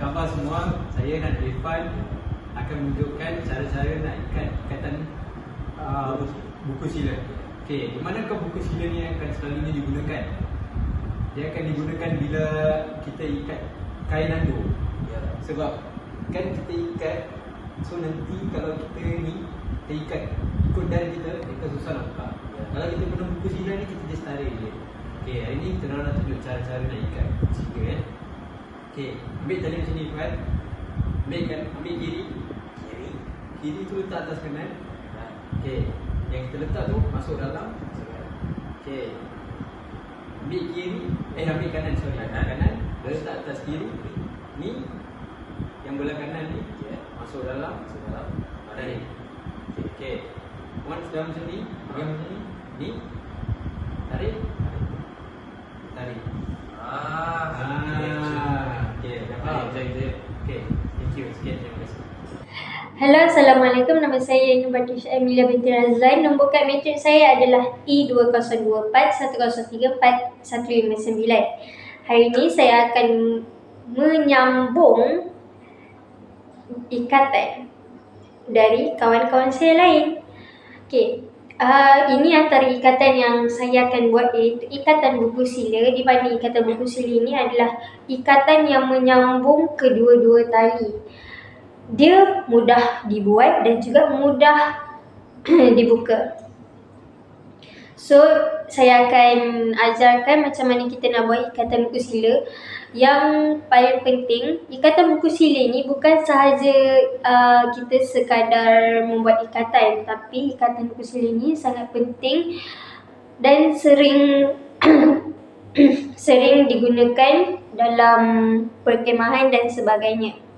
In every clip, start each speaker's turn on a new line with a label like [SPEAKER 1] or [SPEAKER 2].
[SPEAKER 1] khabar semua, saya dan Irfan akan menunjukkan cara-cara nak ikat ikatan uh, buku sila. Okey, di manakah buku sila ni akan selalunya digunakan? Dia akan digunakan bila kita ikat kain nandu.
[SPEAKER 2] Ya.
[SPEAKER 1] Sebab kan kita ikat So nanti kalau kita ni Kita ikat ikut dan kita akan susah nak buka
[SPEAKER 2] Ya.
[SPEAKER 1] Kalau kita guna buku sila ni kita just tarik je Okay hari ni kita nak tunjuk cara-cara nak ikat sila eh Okay ambil tali macam ni Fuad Ambil kan, ambil kiri.
[SPEAKER 2] Kiri.
[SPEAKER 1] Kiri tu letak atas kanan.
[SPEAKER 2] Ha.
[SPEAKER 1] Okay Yang kita letak tu masuk dalam. Okay Ambil kiri. Eh ambil kanan sorry.
[SPEAKER 2] Kanan.
[SPEAKER 1] kanan. Letak atas kiri. Ni Yang belah kanan ni
[SPEAKER 2] Ya.
[SPEAKER 1] Masuk dalam.
[SPEAKER 2] Sekarang.
[SPEAKER 1] Tarik Okay Once dah macam ni Pegang macam ni. Ni. Tarik
[SPEAKER 2] Ah.
[SPEAKER 1] Ah, Okay dah faham
[SPEAKER 2] Baik, baik, baik.
[SPEAKER 1] Okay Thank you Sekian terima kasih
[SPEAKER 3] Hello, Assalamualaikum. Nama saya Nubatisha Emilia binti Razlan. Nombor kad matrik saya adalah E E2024-1034-159. Hari ini saya akan menyambung ikatan dari kawan-kawan saya lain. Okey. Uh, ini antara ikatan yang saya akan buat iaitu ikatan buku sila di mana ikatan buku sila ini adalah ikatan yang menyambung kedua-dua tali dia mudah dibuat dan juga mudah dibuka. So, saya akan ajarkan macam mana kita nak buat ikatan buku sila. Yang paling penting, ikatan buku sila ni bukan sahaja uh, kita sekadar membuat ikatan, tapi ikatan buku sila ni sangat penting dan sering sering digunakan dalam perkemahan dan sebagainya.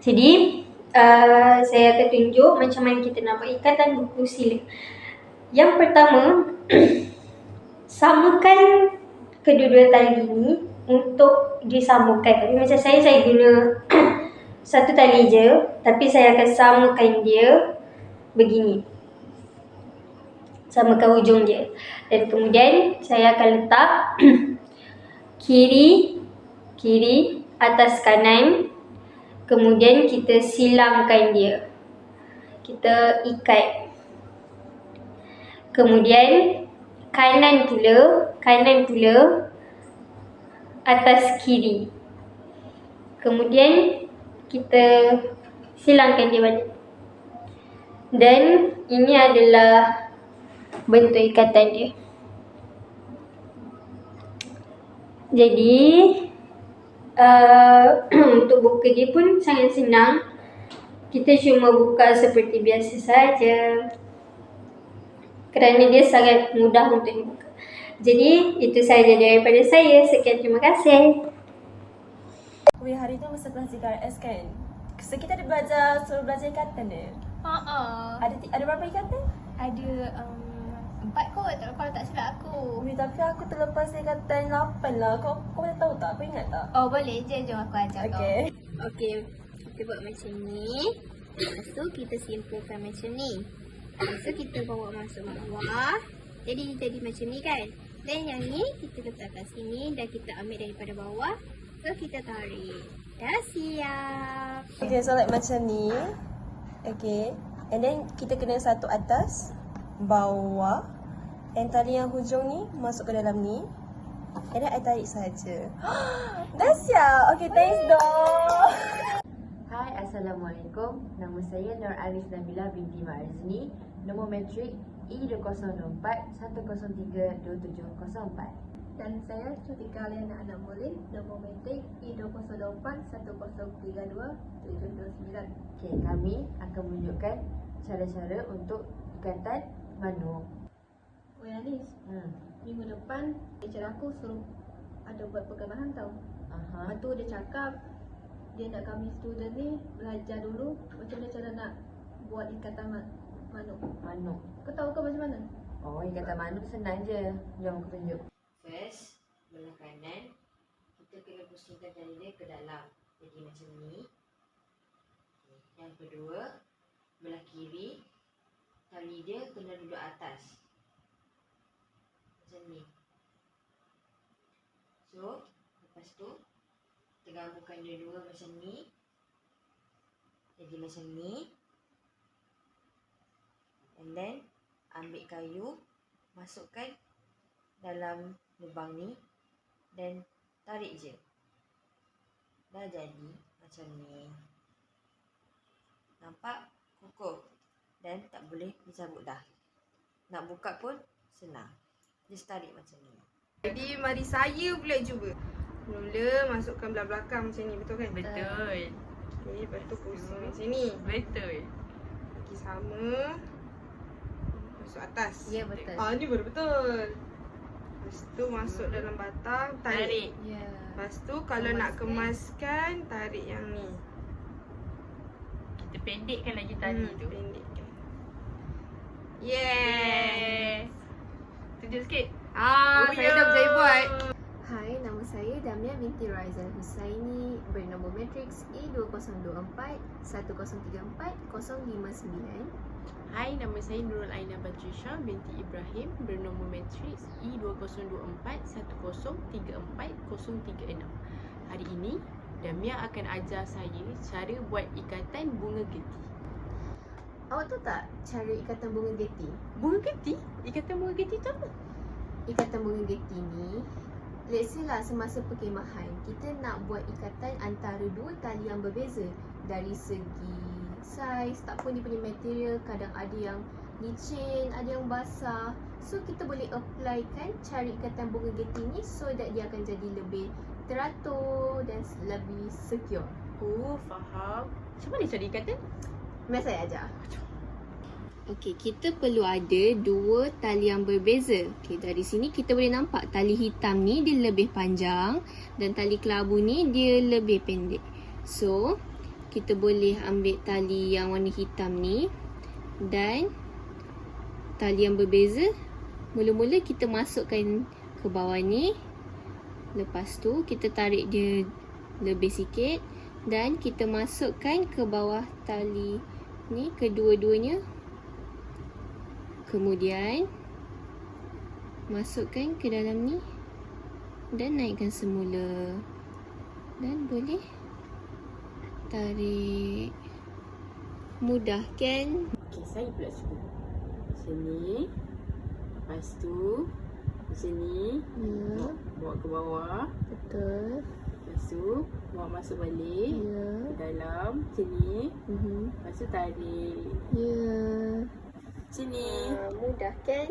[SPEAKER 3] Jadi, uh, saya akan tunjuk macam mana kita nak buat ikatan buku sila. Yang pertama, samakan kedua-dua tali ni untuk disambungkan. Tapi macam saya, saya guna satu tali je. Tapi saya akan samakan dia begini. Samakan hujung dia. Dan kemudian, saya akan letak kiri, kiri, atas kanan, Kemudian kita silangkan dia. Kita ikat. Kemudian kanan pula, kanan pula atas kiri. Kemudian kita silangkan dia balik. Dan ini adalah bentuk ikatan dia. Jadi uh, untuk buka dia pun sangat senang. Kita cuma buka seperti biasa saja. Kerana dia sangat mudah untuk dibuka. Jadi itu sahaja daripada saya. Sekian terima kasih.
[SPEAKER 4] Weh, hari tu masa kelas 3RS kan? So, kita ada belajar, suruh belajar ikatan dia.
[SPEAKER 5] Uh-uh.
[SPEAKER 4] Ada ti- ada berapa ikatan?
[SPEAKER 5] Ada um, empat kot tak- kalau tak silap aku.
[SPEAKER 4] Weh, tapi aku terlepas ikatan 8 lah. Kau kau boleh tahu tak? Kau ingat tak?
[SPEAKER 5] Oh boleh je, jom aku ajar kau.
[SPEAKER 4] Okay.
[SPEAKER 5] Kita buat macam ni. Lepas tu kita simpulkan macam ni. Lepas tu kita bawa masuk bawah. Jadi jadi macam ni kan. Dan yang ni kita letak kat sini dan kita ambil daripada bawah. So kita tarik. Dah siap.
[SPEAKER 4] Okay, so like macam ni. Okay. And then kita kena satu atas, bawah. And tali yang hujung ni masuk ke dalam ni. And then I tarik saja. Dah siap. Okay, thanks dong.
[SPEAKER 6] Hai, Assalamualaikum. Nama saya Nur Anis Nabila binti Mak Azni. Nombor matrik E204-103-2704.
[SPEAKER 7] Dan saya Cutika Liana Anak Mulin, nombor metrik E204-103-2-729.
[SPEAKER 6] Okey, kami akan menunjukkan cara-cara untuk ikatan manuk.
[SPEAKER 7] Oh Anis,
[SPEAKER 6] Hmm.
[SPEAKER 7] minggu depan teacher aku suruh ada buat perkembangan tau.
[SPEAKER 6] Aha.
[SPEAKER 7] Lepas tu dia cakap dia nak kami student ni belajar dulu macam mana cara nak buat ikatan ma- manuk.
[SPEAKER 6] Manuk.
[SPEAKER 7] Kau tahu ke macam mana?
[SPEAKER 6] Oh, ikatan manuk senang je. Jom aku tunjuk. First, belah kanan, kita kena pusingkan tali dia ke dalam. Jadi macam ni. Yang kedua, belah kiri, tali dia kena duduk atas. Macam ni. So, lepas tu, kita gabungkan dua-dua macam ni. Jadi macam ni. And then ambil kayu, masukkan dalam lubang ni dan tarik je. Dah jadi macam ni. Nampak? Kukuh. Dan tak boleh dicabut dah. Nak buka pun senang. Just tarik macam ni.
[SPEAKER 8] Jadi mari saya pula cuba. Mula masukkan belah belakang macam ni, betul kan?
[SPEAKER 9] Betul.
[SPEAKER 8] Okey, lepas tu pusing macam ni.
[SPEAKER 9] Betul.
[SPEAKER 8] Lagi sama. Masuk atas.
[SPEAKER 10] Ya betul.
[SPEAKER 8] Ah, ni baru betul. Lepas tu masuk dalam batang, tarik.
[SPEAKER 9] Tarik.
[SPEAKER 10] Ya.
[SPEAKER 8] Lepas tu kalau nak kemaskan, tarik yang ni.
[SPEAKER 9] Kita pendekkan lagi tali
[SPEAKER 8] Hmm,
[SPEAKER 9] tu.
[SPEAKER 8] Pendekkan. Yeah.
[SPEAKER 9] Tunjuk sikit.
[SPEAKER 8] Ah,
[SPEAKER 9] Oh,
[SPEAKER 8] saya
[SPEAKER 9] ya.
[SPEAKER 8] dah boleh buat.
[SPEAKER 5] Hai, nama saya Damia binti Raizal Husaini bernombor matriks E2024 1034 059.
[SPEAKER 11] Hai, nama saya Nurul Aina Batrisha binti Ibrahim bernombor matriks E E2024 1034 036. Hari ini, Damia akan ajar saya cara buat ikatan bunga geti.
[SPEAKER 5] Awak tahu tak cara ikatan bunga geti?
[SPEAKER 11] Bunga geti? Ikatan bunga geti tu apa?
[SPEAKER 5] Ikatan bunga geti ni Let's say lah semasa perkemahan Kita nak buat ikatan antara dua tali yang berbeza Dari segi saiz Tak pun dia punya material Kadang ada yang licin Ada yang basah So kita boleh applykan cara ikatan bunga geti ni So that dia akan jadi lebih teratur Dan lebih secure
[SPEAKER 11] Oh, faham. Macam mana cara ikatan?
[SPEAKER 5] Saya ajar Okey, kita perlu ada dua tali yang berbeza. Okey, dari sini kita boleh nampak tali hitam ni dia lebih panjang dan tali kelabu ni dia lebih pendek. So, kita boleh ambil tali yang warna hitam ni dan tali yang berbeza. Mula-mula kita masukkan ke bawah ni. Lepas tu kita tarik dia lebih sikit dan kita masukkan ke bawah tali ni kedua-duanya Kemudian masukkan ke dalam ni dan naikkan semula. Dan boleh tarik. Mudah kan?
[SPEAKER 11] Okey, saya pula cuba. Macam ni. Lepas tu, macam ni.
[SPEAKER 5] Ya,
[SPEAKER 11] Bawa ke bawah.
[SPEAKER 5] betul.
[SPEAKER 11] Tu, bawa masuk balik.
[SPEAKER 5] Ya.
[SPEAKER 11] Ke dalam. Macam ni.
[SPEAKER 5] Mhm.
[SPEAKER 11] Lepas tu tarik.
[SPEAKER 5] Ya.
[SPEAKER 11] Macam ni.
[SPEAKER 5] Uh, mudah kan?